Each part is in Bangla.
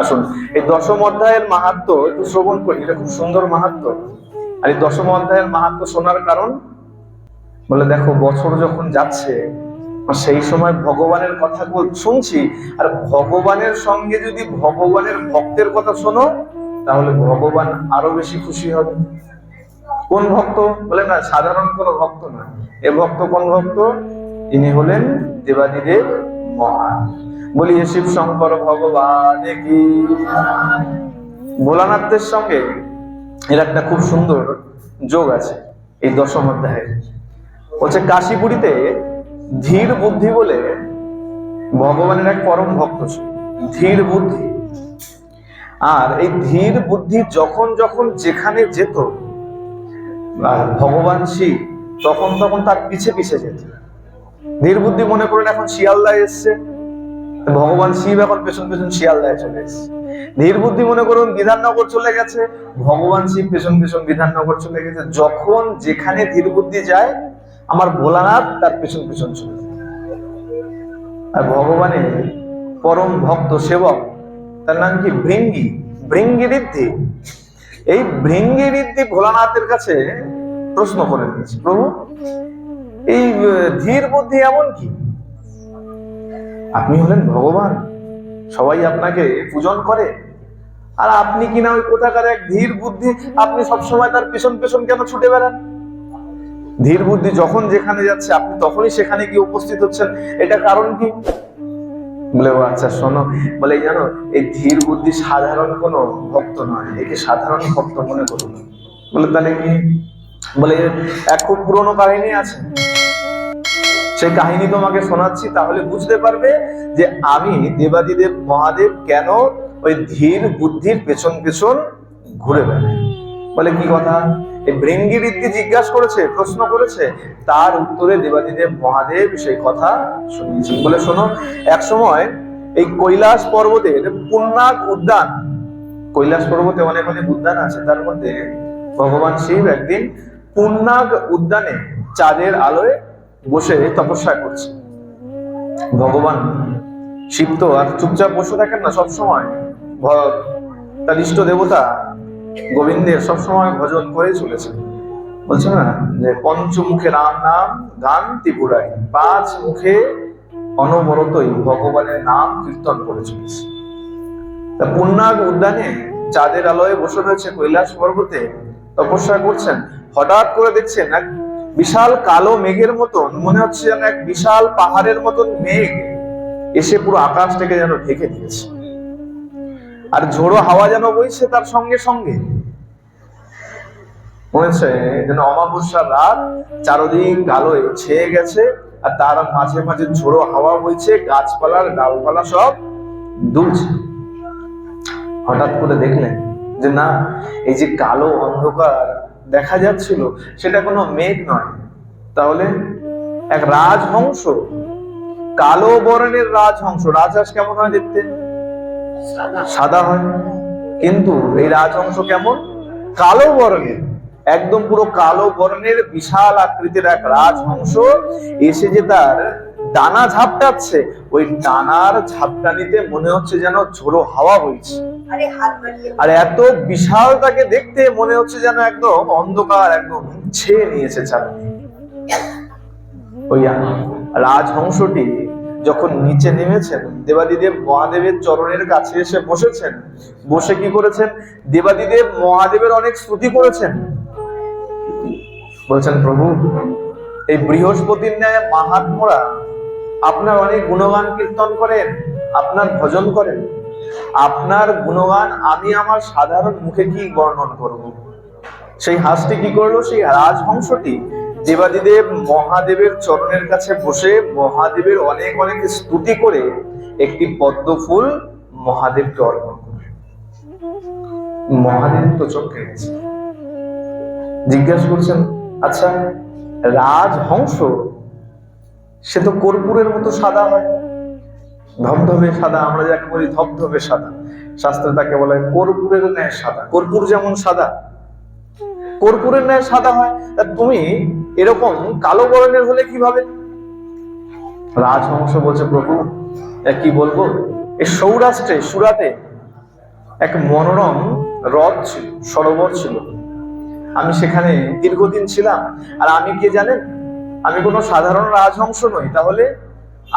আসুন, এই দশম অধ্যায়ের মাহাত্ম একটু শ্রবণ করি, এটা খুব সুন্দর মাহাত্ম। আর এই দশম অধ্যায়ের মাহাত্ম শোনার কারণ? বলে দেখো, বছর যখন যাচ্ছে সেই সময় ভগবানের কথা শুনছি, আর ভগবানের সঙ্গে যদি ভগবানের ভক্তের কথা শোনো, তাহলে ভগবান আরও বেশি খুশি হবে। কোন ভক্ত? বলে না, সাধারণ কোন ভক্ত না। এ ভক্ত কোন ভক্ত? ইনি হলেন দেবাদিদেব মহান বলি শিব শঙ্কর ভগবান কি? ভোলানাথের সঙ্গে এর একটা খুব সুন্দর যোগ আছে এই দশম অধ্যায়ে হচ্ছে কাশীপুরীতে ধীর বুদ্ধি বলে ভগবানের এক পরম ভক্ত ছিল ধীর বুদ্ধি। আর এই ধীর বুদ্ধি যখন যখন যেখানে যেত ভগবান শিব তখন তখন তার পিছে পিছে যেত। ধীর বুদ্ধি মনে করেন এখন শিয়ালদায় এসছে। ভগবান শিব এখন পেছন পেছন শিয়ালদায় চলে এসছে। ধীর বুদ্ধি মনে করুন, বিধাননগর চলে গেছে। ভগবান শিব পেছন পেছন বিধাননগর চলে গেছে। যখন যেখানে ধীর বুদ্ধি যায়, আমার ভোলানাথ তার পেছন পেছন চলে আর ভগবানের পরম ভক্ত সেবক, তার নাম কি? ভৃঙ্গি। ভৃঙ্গি ঋদ্ধি। এই ভৃঙ্গি ঋদ্ধি ভোলানাথের কাছে প্রশ্ন করে নিয়েছে প্রভু, এই ধীর বুদ্ধি এমন কি? আপনি হলেন ভগবান। সবাই আপনাকে পূজন করে। আর আপনি কিনা ওই কোথাকার এক ধীর বুদ্ধি, আপনি সবসময় তার পেছন পেছন কেন ছুটে বেড়ান? ধীর বুদ্ধি যখন যেখানে যাচ্ছে, আপনি তখনই সেখানে গিয়ে উপস্থিত হচ্ছেন। এটা কারণ কি? বলে, ও আচ্ছা শোনো। বলে জানো, এই ধীর বুদ্ধি সাধারণ কোনো ভক্ত নয়। একে সাধারণ ভক্ত মনে করুন। বলে, তাহলে কি? বলে, এক খুব পুরনো কাহিনী আছে। সেই কাহিনী তোমাকে শোনাচ্ছি, তাহলে বুঝতে পারবে যে আমি দেবাদিদেব মহাদেব কেন ওই ধীর বুদ্ধির পেছন পেছন ঘুরে বেড়াই। বলে কি কথা? এই ভৃঙ্গি রীতি জিজ্ঞাসা করেছে, প্রশ্ন করেছে, তার উত্তরে দেবাদিদেব মহাদেব সেই কথা শুনিয়েছেন। বলে শোনো এক সময় এই কৈলাস পর্বতের পুণ্যাগ উদ্যান, কৈলাস পর্বতে অনেক অনেক উদ্যান আছে, তার মধ্যে ভগবান শিব একদিন পুণ্যাগ উদ্যানে চাঁদের আলোয় বসে তপস্যা করছে। ভগবান শিব তো আর চুপচাপ বসে থাকেন না সবসময়। তার ইষ্ট দেবতা গোবিন্দের সবসময় ভজন করে চলেছে বলছে না, যে পঞ্চমুখে রাম নাম, গান ত্রিপুরাই পাঁচ মুখে অনবরতই ভগবানের নাম কীর্তন করে চলেছে। তা পুণ্যাগ উদ্যানে চাঁদের আলোয় বসে রয়েছে কৈলাস পর্বতে তপস্যা করছেন। হঠাৎ করে দেখছেন এক বিশাল কালো মেঘের মতন, মনে হচ্ছে যেন এক বিশাল পাহাড়ের মতন মেঘ এসে পুরো আকাশটাকে যেন ঢেকে দিয়েছে। আর ঝোড়ো হাওয়া যেন বইছে তার সঙ্গে সঙ্গে। যেন অমাবস্যার রাত, চারদিক আলোয় ছেয়ে গেছে, আর তার মাঝে মাঝে ঝোড়ো হাওয়া বইছে, গাছপালার ডালপালা সব দুলছে। হঠাৎ করে দেখলেন যে না, এই যে কালো অন্ধকার দেখা যাচ্ছিল সেটা কোনো মেঘ নয়। তাহলে এক রাজহংস কালো বর্ণের রাজহংস রাজহাঁস কেমন হয় দেখতে? সাদা। হয়। কিন্তু এই রাজহংস কেমন? কালো বর্ণের। একদম পুরো কালো বর্ণের বিশাল আকৃতির এক রাজহংস এসে যে তার ডানা ঝাপটাচ্ছে ওই ডানার ঝাপটানিতে মনে হচ্ছে যেন ঝোড়ো হাওয়া বইছে। আরে এত বিশাল তাকে দেখতে মনে হচ্ছে যেন একদম অন্ধকার একদম ছেয়ে নিয়েছে ওই রাজহংসটি যখন নিচে নেমেছেন দেবাদিদেব মহাদেবের চরণের কাছে এসে বসেছেন। বসে কি করেছেন? দেবাদিদেব মহাদেবের অনেক স্তুতি করেছেন। বলছেন প্রভু এই বৃহস্পতির ন্যায় মাহাত্মরা আপনার অনেক গুণগান কীর্তন করেন, আপনার ভজন করেন। আপনার গুণগান আমি আমার সাধারণ মুখে কি বর্ণন করব? সেই হাঁসটি কি করল? সেই রাজহংসটি দেবাদিদেব মহাদেবের চরণের কাছে বসে মহাদেবের অনেক অনেক স্তুতি করে একটি পদ্ম ফুল মহাদেবকে অর্পণ করে মহাদেব তো চমকে জিজ্ঞাসা করছেন আচ্ছা রাজহংস সে তো কর্পূরের মতো সাদা হয়। ধবধবে সাদা, আমরা যাকে বলি ধবধবে সাদা। শাস্ত্রে তাকে বলা কর্পূরের ন্যায় সাদা। কর্পূর যেমন সাদা, কর্পূরের ন্যায় সাদা হয়। তা তুমি এরকম কালো বর্ণের হলে কীভাবে? রাজহংস বলছে, প্রভু কি বলব? এই সৌরাষ্ট্রে, সুরাতে এক মনোরম হ্রদ ছিল, সরোবর ছিল। আমি সেখানে দীর্ঘদিন ছিলাম। আর আমি কে জানেন? আমি কোনো সাধারণ রাজহংস নই, তাহলে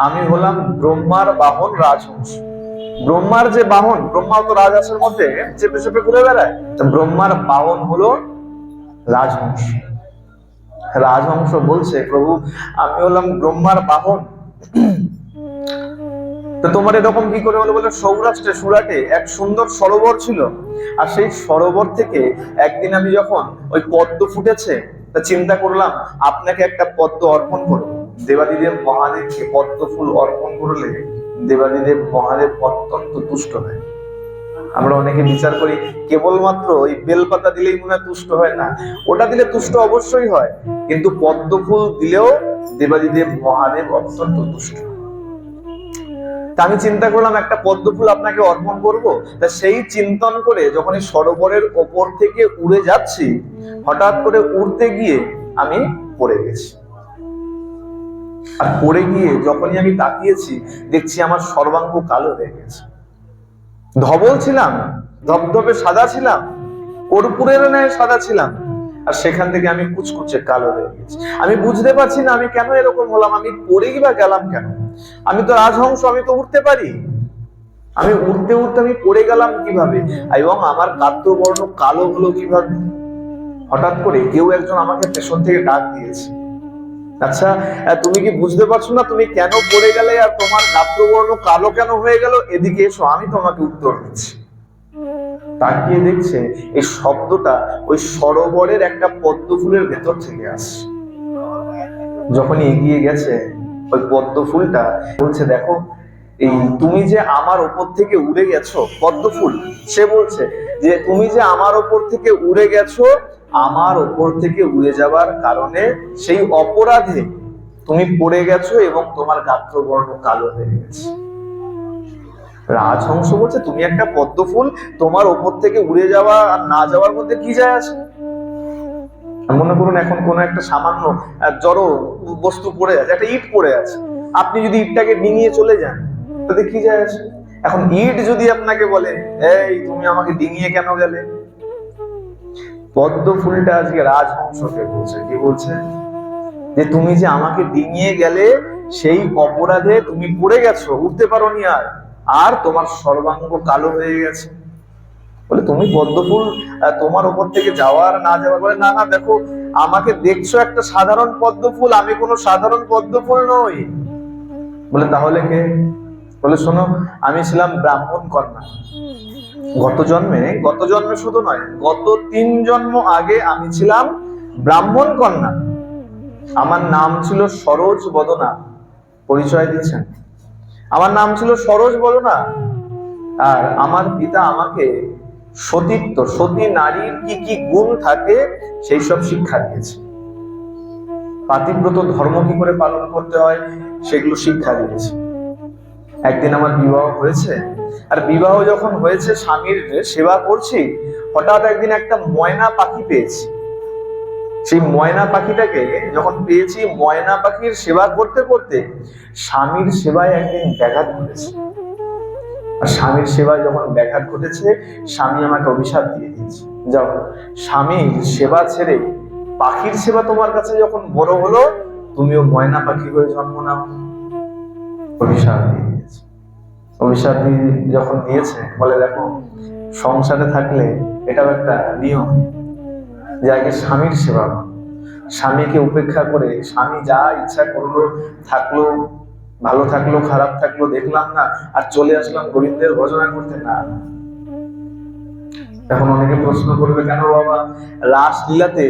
আমি হলাম ব্রহ্মার বাহন রাজহংস। ব্রহ্মার যে বাহন ব্রহ্মা তো রাজহাঁসের মধ্যে চেপে চেপে ঘুরে বেড়ায় ব্রহ্মার বাহন হলো রাজহংস। রাজহংস বলছে, প্রভু, আমি হলাম ব্রহ্মার বাহন। তো তোমার এরকম কি করে হলো বলে? সৌরাষ্ট্রে, সুরাটে এক সুন্দর সরোবর ছিল। আর সেই সরোবর থেকে একদিন আমি যখন ওই পদ্ম ফুটেছে তা চিন্তা করলাম, আপনাকে একটা পদ্ম অর্পণ করব। দেবাদিদেব মহাদেবকে পদ্ম ফুল অর্পণ করলে দেবাদিদেব মহাদেব অত্যন্ত তুষ্ট হয়। আমরা অনেকে বিচার করি, কেবলমাত্র ওই বেলপাতা দিলেই মনে হয় তুষ্ট হয় না। ওটা দিলে তুষ্ট অবশ্যই হয়, কিন্তু পদ্ম ফুল দিলেও দেবাদিদেব মহাদেব অত্যন্ত তুষ্ট। তা আমি চিন্তা করলাম একটা পদ্ম ফুল আপনাকে অর্পণ করব। তা সেই চিন্তন করে যখন এই সরোবরের ওপর থেকে উড়ে যাচ্ছি হঠাৎ করে উড়তে গিয়ে আমি পড়ে গেছি। আর পড়ে গিয়ে যখনই আমি তাকিয়েছি দেখছি আমার সর্বাঙ্গ কালো হয়ে গেছে। ধবল ছিলাম ধবধবে সাদা ছিলাম কর্পূরের ন্যায় সাদা ছিলাম আর সেখান থেকে আমি কুচকুচে কালো হয়ে গেছি। আমি বুঝতে পারছি না আমি কেন এরকম হলাম আমি পড়েই বা গেলাম কেন? আমি তো রাজহংস, আমি তো উঠতে পারি। আমি উঠতে উঠতে আমি পড়ে গেলাম কীভাবে? এবং আমার কাত্রবর্ণ কালো হলো কীভাবে? হঠাৎ করে কেউ একজন আমাকে পেছন থেকে ডাক দিয়েছে। আচ্ছা তুমি কি বুঝতে পারছ না তুমি কেন পড়ে গেলে আর তোমার গাত্রবর্ণ কালো কেন হয়ে গেল? এদিকে এসো, আমি তোমাকে উত্তর দিচ্ছি। তাকিয়ে দেখছে এই শব্দটা ওই সরোবরের একটা পদ্ম ফুলের ভেতর থেকে আসছে। যখনই এগিয়ে গেছে ওই পদ্ম ফুলটা বলছে, দেখো, এই তুমি যে আমার ওপর থেকে উড়ে গেছো, পদ্ম ফুল। সে বলছে যে, তুমি যে আমার ওপর থেকে উড়ে গেছো, আমার ওপর থেকে উড়ে যাওয়ার কারণে সেই অপরাধে তুমি পড়ে গেছো এবং তোমার গাত্রবর্ণ কালো হয়ে গেছে। রাজহংস বলছে, তুমি একটা পদ্ম ফুল, তোমার ওপর থেকে উড়ে যাওয়া আর না যাওয়ার মধ্যে কি যায় আছে? মনে করুন এখন কোন একটা সামান্য জড় বস্তু পড়ে আছে, একটা ইট পড়ে আছে। আপনি যদি ইটটাকে ডিঙিয়ে চলে যান, তাতে কি যায় আছে এখন ইট যদি আপনাকে বলে, এই, তুমি আমাকে ডিঙিয়ে কেন গেলে? পদ্ম ফুলটা আজকে রাজহংসকে বলছে। কি বলছে? যে তুমি যে আমাকে ডিঙিয়ে গেলে, সেই অপরাধে তুমি পড়ে গেছো, উঠতে পারোনি আর। আর তোমার সর্বাঙ্গ কালো হয়ে গেছে। বলে, তুমি পদ্মফুল তোমার উপর থেকে যাওয়ার না যাওয়ার বলে, না না, দেখো, আমাকে দেখছ একটা সাধারণ পদ্মফুল, আমি কোনো সাধারণ পদ্মফুল নই। বলে, তাহলে কে? বলে, শোনো, আমি ছিলাম ব্রাহ্মণ কন্যা। গত জন্মে গত জন্মে শুধু নয়, গত তিন জন্ম আগে আমি ছিলাম ব্রাহ্মণ কন্যা। আমার নাম ছিল সরোজ বদনা, পরিচয় দিচ্ছেন। আমার নাম ছিল সরোজ বদনা, আর আমার পিতা আমাকে সতীত্ব সতী নারীর কি কি গুণ থাকে, সেই সব শিক্ষা দিয়েছে। পাতিব্রত ধর্ম কি করে পালন করতে হয়, সেগুলো শিক্ষা দিয়েছে। একদিন আমার বিবাহ হয়েছে, আর বিবাহ যখন হয়েছে স্বামীর সেবা করছি, হঠাৎ একদিন একটা ময়না পাখি পেয়েছি। সেই ময়না পাখিটাকে যখন পেয়েছি, ময়না পাখির সেবা করতে করতে স্বামীর সেবায় একদিন ব্যাঘাত ঘটেছে। আর স্বামীর সেবায় যখন ব্যাঘাত ঘটেছে, স্বামী আমাকে অভিশাপ দিয়ে দিয়েছে। যাও স্বামীর সেবা ছেড়ে পাখির সেবা তোমার কাছে যখন বড় হলো, তুমিও ময়না পাখি হয়ে জন্ম নাও। অভিশাপ দিয়ে দিয়েছে। অভিশাপ দিয়ে যখন দিয়েছে, বলে দেখো, সংসারে থাকলে এটাও একটা নিয়ম যে আগে স্বামীর সেবা স্বামীকে উপেক্ষা করে, স্বামী যা ইচ্ছা করল, থাকল ভালো থাকল খারাপ থাকল দেখলাম না, আর চলে আসলাম গোবিন্দের ভজনা করতে। না এখন অনেকে প্রশ্ন করবে, কেন বাবা? রাসলীলাতে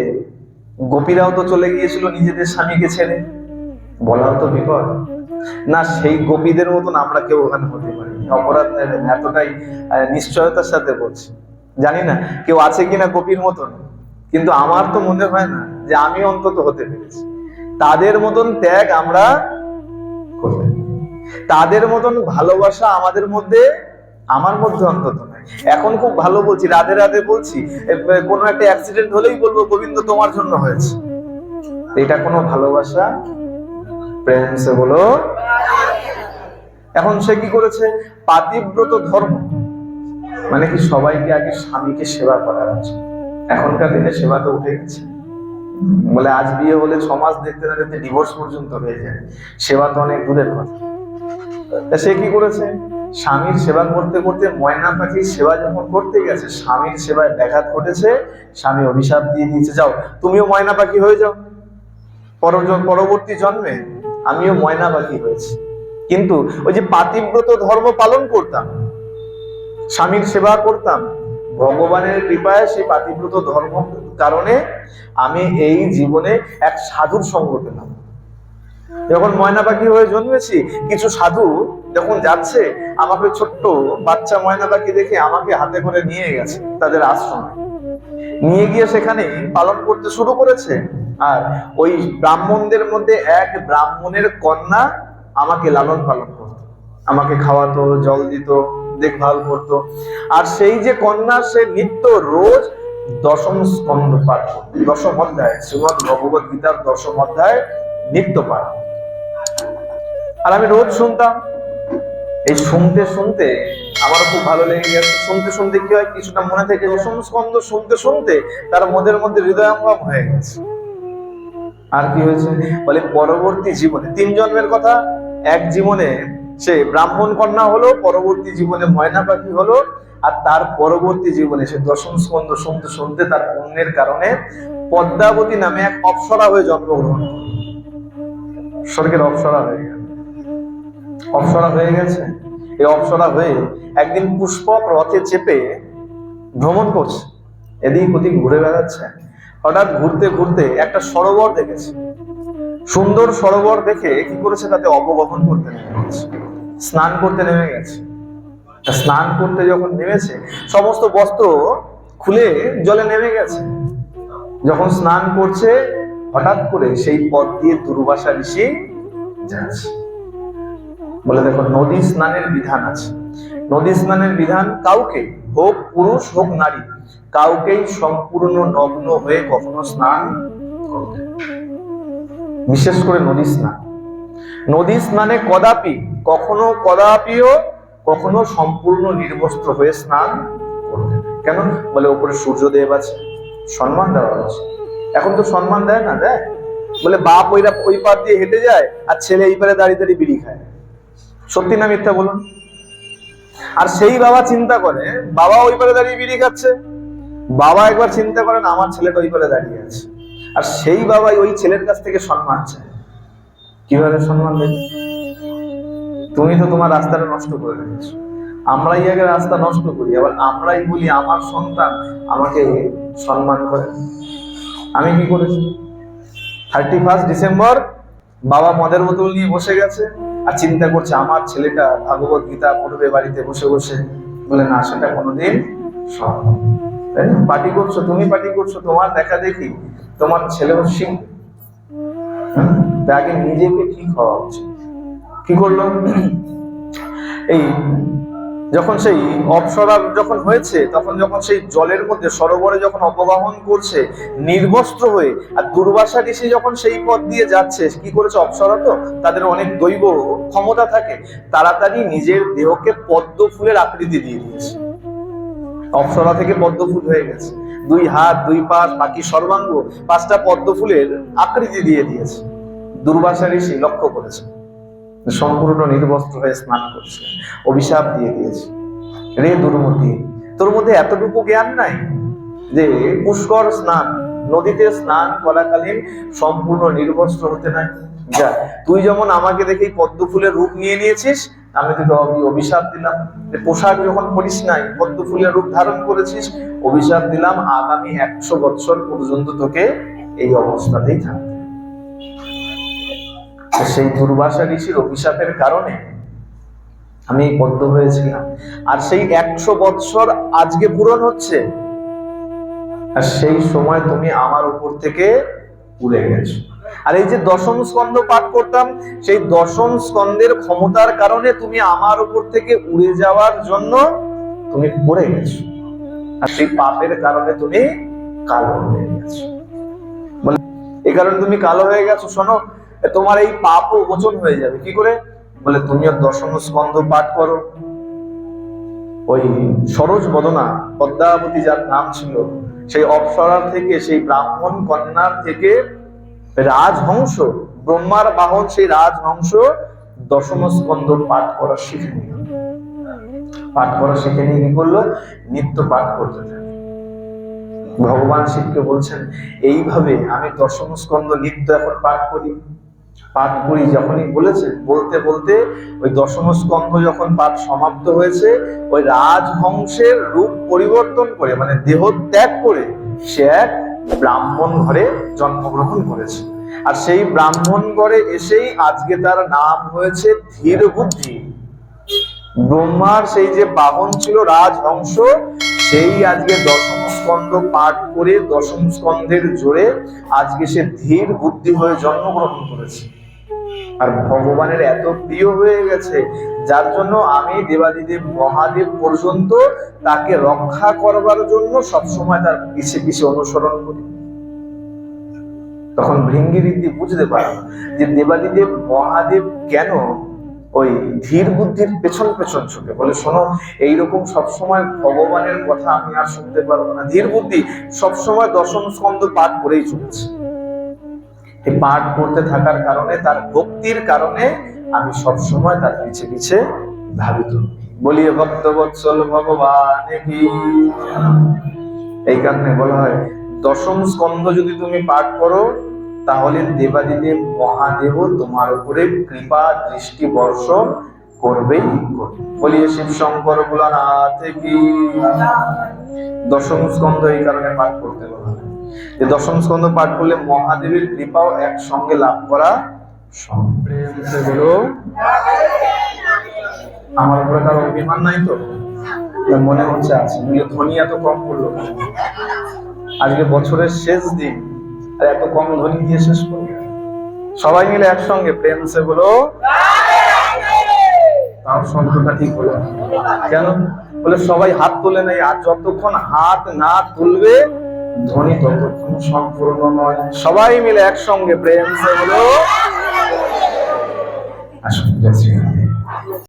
গোপীরাও তো চলে গিয়েছিল নিজেদের স্বামীকে ছেড়ে। বলাও তো বিপদ। না, সেই গোপীদের মতন আমরা কেউ ওখানে হতে পারি অপরাধ এতটাই নিশ্চয়তার সাথে বলছি। জানি না, কেউ আছে কিনা গোপীর মতন, কিন্তু আমার তো মনে হয় না যে আমি অন্তত হতে পেরেছি। তাদের মতন ত্যাগ আমরা পারি। তাদের মতন ভালোবাসা আমাদের মধ্যে, আমার মধ্যে অন্তত এখন খুব ভালো বলছি, রাধে রাধে বলছি কোনো একটা অ্যাক্সিডেন্ট হলেই বলব, গোবিন্দ, তোমার জন্য হয়েছে। এটা কোনো ভালোবাসা? প্রেম সে বলো। এখন সে কি করেছে? পাতিব্রত ধর্ম। মানে কি সবাইকে আগে স্বামীকে সেবা করা উচিত এখনকার দিনে সেবা তো উঠে গেছে। বলে, আজ বিয়ে হলে সমাজ দেখতে না দেখতে ডিভোর্স পর্যন্ত হয়ে যায়। সেবা তো অনেক দূরের কথা। সে কি করেছে? স্বামীর সেবা করতে করতে ময়না পাখির সেবা যখন করতে গেছে, স্বামীর সেবায় ব্যাঘাত ঘটেছে। স্বামী অভিশাপ দিয়ে দিয়েছে, যাও, তুমিও ময়না পাখি হয়ে যাও। পরবর্তী জন্মে আমিও ময়না পাখি হয়েছি। কিন্তু ওই যে পাতিব্রত ধর্ম পালন করতাম, স্বামীর সেবা করতাম ভগবানের কৃপায় সেই পাতিব্রত ধর্ম কারণে আমি এই জীবনে এক সাধুর পেলাম। যখন ময়না পাখি হয়ে জন্মেছি, কিছু সাধু যখন যাচ্ছে, আমাকে ছোট্ট বাচ্চা ময়না পাখি দেখে আমাকে হাতে করে নিয়ে গেছে তাদের আশ্রমে। নিয়ে গিয়ে সেখানে পালন করতে শুরু করেছে। আর ওই ব্রাহ্মণদের মধ্যে এক ব্রাহ্মণের কন্যা আমাকে লালন পালন করতো। আমাকে খাওয়াতো, জল দিত দেখভাল করতো আর সেই যে কন্যা, সে নিত্য রোজ দশম স্কন্ধ পাঠ দশম অধ্যায়, শ্রীমদ ভগবত গীতার দশম অধ্যায়, নিত্য পাঠ। আর আমি রোজ শুনতাম। এই শুনতে শুনতে আমার খুব ভালো লেগে গেছে। শুনতে শুনতে কি হয়, কিছুটা মনে থেকে দশম স্কন্ধ শুনতে শুনতে তার মনের মধ্যে হৃদয়ঙ্গম হয়ে গেছে। আর কি হয়েছে? বলে পরবর্তী জীবনে, তিন জন্মের কথা, এক জীবনে সে ব্রাহ্মণ কন্যা হলো, পরবর্তী জীবনে ময়না পাখি হলো, আর তার পরবর্তী জীবনে সে দশম স্কন্ধ শুনতে শুনতে তার পুণ্যের কারণে পদ্মাবতী নামে এক অপ্সরা হয়ে জন্মগ্রহণ স্বর্গের অপ্সরা হয়ে গেল। অপ্সরা হয়ে গেছে। এই অপ্সরা হয়ে একদিন পুষ্পক রথে চেপে ভ্রমণ করছে। এদিক ওদিক ঘুরে বেড়াচ্ছে। হঠাৎ ঘুরতে ঘুরতে একটা সরোবর দেখেছে। সুন্দর সরোবর দেখে কি করেছে? তাতে অবগমন করতে নেমে গেছে। স্নান করতে নেমে গেছে। স্নান করতে যখন নেমেছে, সমস্ত বস্ত্র খুলে জলে নেমে গেছে। যখন স্নান করছে, হঠাৎ করে সেই পথ দিয়ে দুর্বাসা ঋষি যাচ্ছে। বলে দেখো, নদী স্নানের বিধান আছে। নদী স্নানের বিধান কাউকে, হোক পুরুষ, হোক নারী, কাউকেই সম্পূর্ণ নগ্ন হয়ে কখনো স্নান করতে বিশেষ করে নদী স্নান। নদী স্নানে কদাপি, কখনো কদাপিও, কখনো সম্পূর্ণ নির্বস্ত্র হয়ে স্নান কেন? বলে ওপরে সূর্যদেব আছে, সম্মান দেওয়া আছে এখন তো সম্মান দেয় না, দেয়? বলে বাপ ওইরা ওই পার দিয়ে হেঁটে যায় আর ছেলে এই পারে দাঁড়িয়ে দাঁড়িয়ে বিড়ি খায়। সত্যি না মিথ্যা বলুন? আর সেই বাবা চিন্তা করে, বাবা ওই পারে দাঁড়িয়ে বিড়ি খাচ্ছে। বাবা একবার চিন্তা করেন, আমার ছেলেটা ওই পারে দাঁড়িয়ে আছে। আর সেই বাবাই ওই ছেলের কাছ থেকে সম্মান চায়। কীভাবে সম্মান দেবে তুমি তো তোমার রাস্তাটা নষ্ট করে রেখেছো আমরাই আগে রাস্তা নষ্ট করি, আবার আমরাই বলি, আমার সন্তান আমাকে সম্মান করে আমি কি করেছি থার্টি ফার্স্ট ডিসেম্বর বাবা মদের বোতল নিয়ে বসে গেছে আর চিন্তা করছে, আমার ছেলেটা ভাগবত গীতা পড়বে বাড়িতে বসে বসে বলে, না, সেটা কোনোদিন সম্ভব। তাই না? পার্টি করছ, তুমি পার্টি করছ, তোমার দেখা দেখি তোমার ছেলেও? তা আগে নিজেকে ঠিক হওয়া উচিত। কি করল? এই যখন সেই অপসরা যখন হয়েছে, তখন যখন সেই জলের মধ্যে সরোবরে যখন অপগাহন করছে, নির্বস্ত্র হয়ে, আর দুর্বাসা ঋষি যখন সেই পথ দিয়ে যাচ্ছে, কি করেছে অপসরা তো? তাদের অনেক দৈব ক্ষমতা থাকে, তাড়াতাড়ি নিজের দেহকে পদ্ম ফুলের আকৃতি দিয়ে দিয়েছে। অপসরা থেকে পদ্ম ফুল হয়ে গেছে। দুই হাত, দুই পাশ, বাকি সর্বাঙ্গ পাঁচটা পদ্ম ফুলের আকৃতি দিয়ে দিয়েছে। দুর্বাসা ঋষি লক্ষ্য করেছে সম্পূর্ণ নির্বস্ত্র হয়ে স্নান করছে। অভিশাপ দিয়ে দিয়েছে। রে দুর্মতি, তোর মধ্যে এতটুকু জ্ঞান নাই? যে পুষ্কর স্নান, নদীতে স্নান করাকালীন সম্পূর্ণ নির্বস্ত্র হতে নাই। যা, তুই যেমন আমাকে দেখে পদ্ম ফুলের রূপ নিয়ে নিয়েছিস, আমি তোকে অভিশাপ দিলাম। পোশাক যখন পরিস নাই, পদ্ম ফুলের রূপ ধারণ করেছিস, অভিশাপ দিলাম আগামী একশো বছর পর্যন্ত তোকে এই অবস্থাতেই। তো সেই দুর্বাসা ঋষির অভিশাপের কারণে আমি পদ্ম হয়েছিলাম। আর সেই একশো বৎসর আজকে পূরণ হচ্ছে। আর সেই সময় তুমি আমার উপর থেকে উড়ে গেছো। আর এই যে দশম স্কন্ধ পাঠ করতাম, সেই দশম স্কন্ধের ক্ষমতার কারণে তুমি আমার উপর থেকে উড়ে যাওয়ার জন্য তুমি পড়ে গেছো। আর সেই পাপের কারণে তুমি কালো হয়ে গেছো। এই কারণে তুমি কালো হয়ে গেছো, শোনো তোমার এই পাপও মোচন হয়ে যাবে। কি করে? বলে তুমিও দশম স্কন্ধ পাঠ করো। ওই সরোজ বদনা, পদ্মাবতী যার নাম ছিল, সেই অপ্সরার থেকে, সেই ব্রাহ্মণ কন্যার থেকে রাজহংস, ব্রহ্মার বাহন সেই রাজহংস দশম স্কন্ধ পাঠ করা শিখে নিল। পাঠ করা শিখে নিয়ে কি করল? নিত্য পাঠ করতে থাকে ভগবান শিবকে বলছেন, এইভাবে আমি দশম স্কন্ধ নিত্য এখন পাঠ করি। পাঠ করি যখনই বলেছে বলতে বলতে ওই দশম স্কন্ধ যখন পাঠ সমাপ্ত হয়েছে, ওই রাজহংসের রূপ পরিবর্তন করে মানে দেহ ত্যাগ করে, সে এক ব্রাহ্মণ ঘরে জন্মগ্রহণ করেছে। আর সেই ব্রাহ্মণ ঘরে এসেই আজকে তার নাম হয়েছে ধীর বুদ্ধি ব্রহ্মার সেই যে বাহন ছিল রাজহংস সেই আজকে দশম স্কন্ধ পাঠ করে দশম স্কন্ধের জোরে আজকে সে ধীর বুদ্ধি হয়ে জন্মগ্রহণ করেছে। আর ভগবানের এত প্রিয় হয়ে গেছে, যার জন্য আমি দেবাদিদেব মহাদেব পর্যন্ত তাকে রক্ষা করবার জন্য সবসময় তার পিছে পিছে অনুসরণ করি। তখন ভৃঙ্গি রীতি বুঝতে পারে যে দেবাদিদেব মহাদেব কেন ওই ধীর বুদ্ধির পেছন পেছন ছুটে। বলে, শোনো, এইরকম সবসময় ভগবানের কথা আমি আর শুনতে পারব না। ধীর বুদ্ধি সবসময় দশম স্কন্ধ পাঠ করেই চলছে। এই পাঠ করতে থাকার কারণে, তার ভক্তির কারণে আমি সবসময় তার পিছে পিছে ধাবিত বলিয়ে ভক্ত বৎসল ভগবান এই কারণে বলা হয়, দশম স্কন্ধ যদি তুমি পাঠ করো, তাহলে দেবাদিদেব মহাদেব তোমার উপরে কৃপা, দৃষ্টি, বর্ষণ করবেই করবে। বলিয়ে শিব শঙ্কর ভোলানাথ কি? দশম স্কন্ধ এই কারণে পাঠ করতে বলা যে দশম স্কন্ধ পাঠ করলে মহাদেবের কৃপাও একসঙ্গে লাভ করা আমার উপরে কারও অভিমান নাই তো? মনে হচ্ছে আছে। ধ্বনি এত কম করল আজকে বছরের শেষ দিন আর এত কম ধ্বনি দিয়ে শেষ করবে সবাই মিলে একসঙ্গে প্রেম সে বলো। তার শব্দটা ঠিক হলো কেন? বলে সবাই হাত তোলে নাই আর যতক্ষণ হাত না তুলবে ধ্বনি ততক্ষণ সম্পূর্ণ নয় সবাই মিলে একসঙ্গে প্রেম সে হলো আসুন।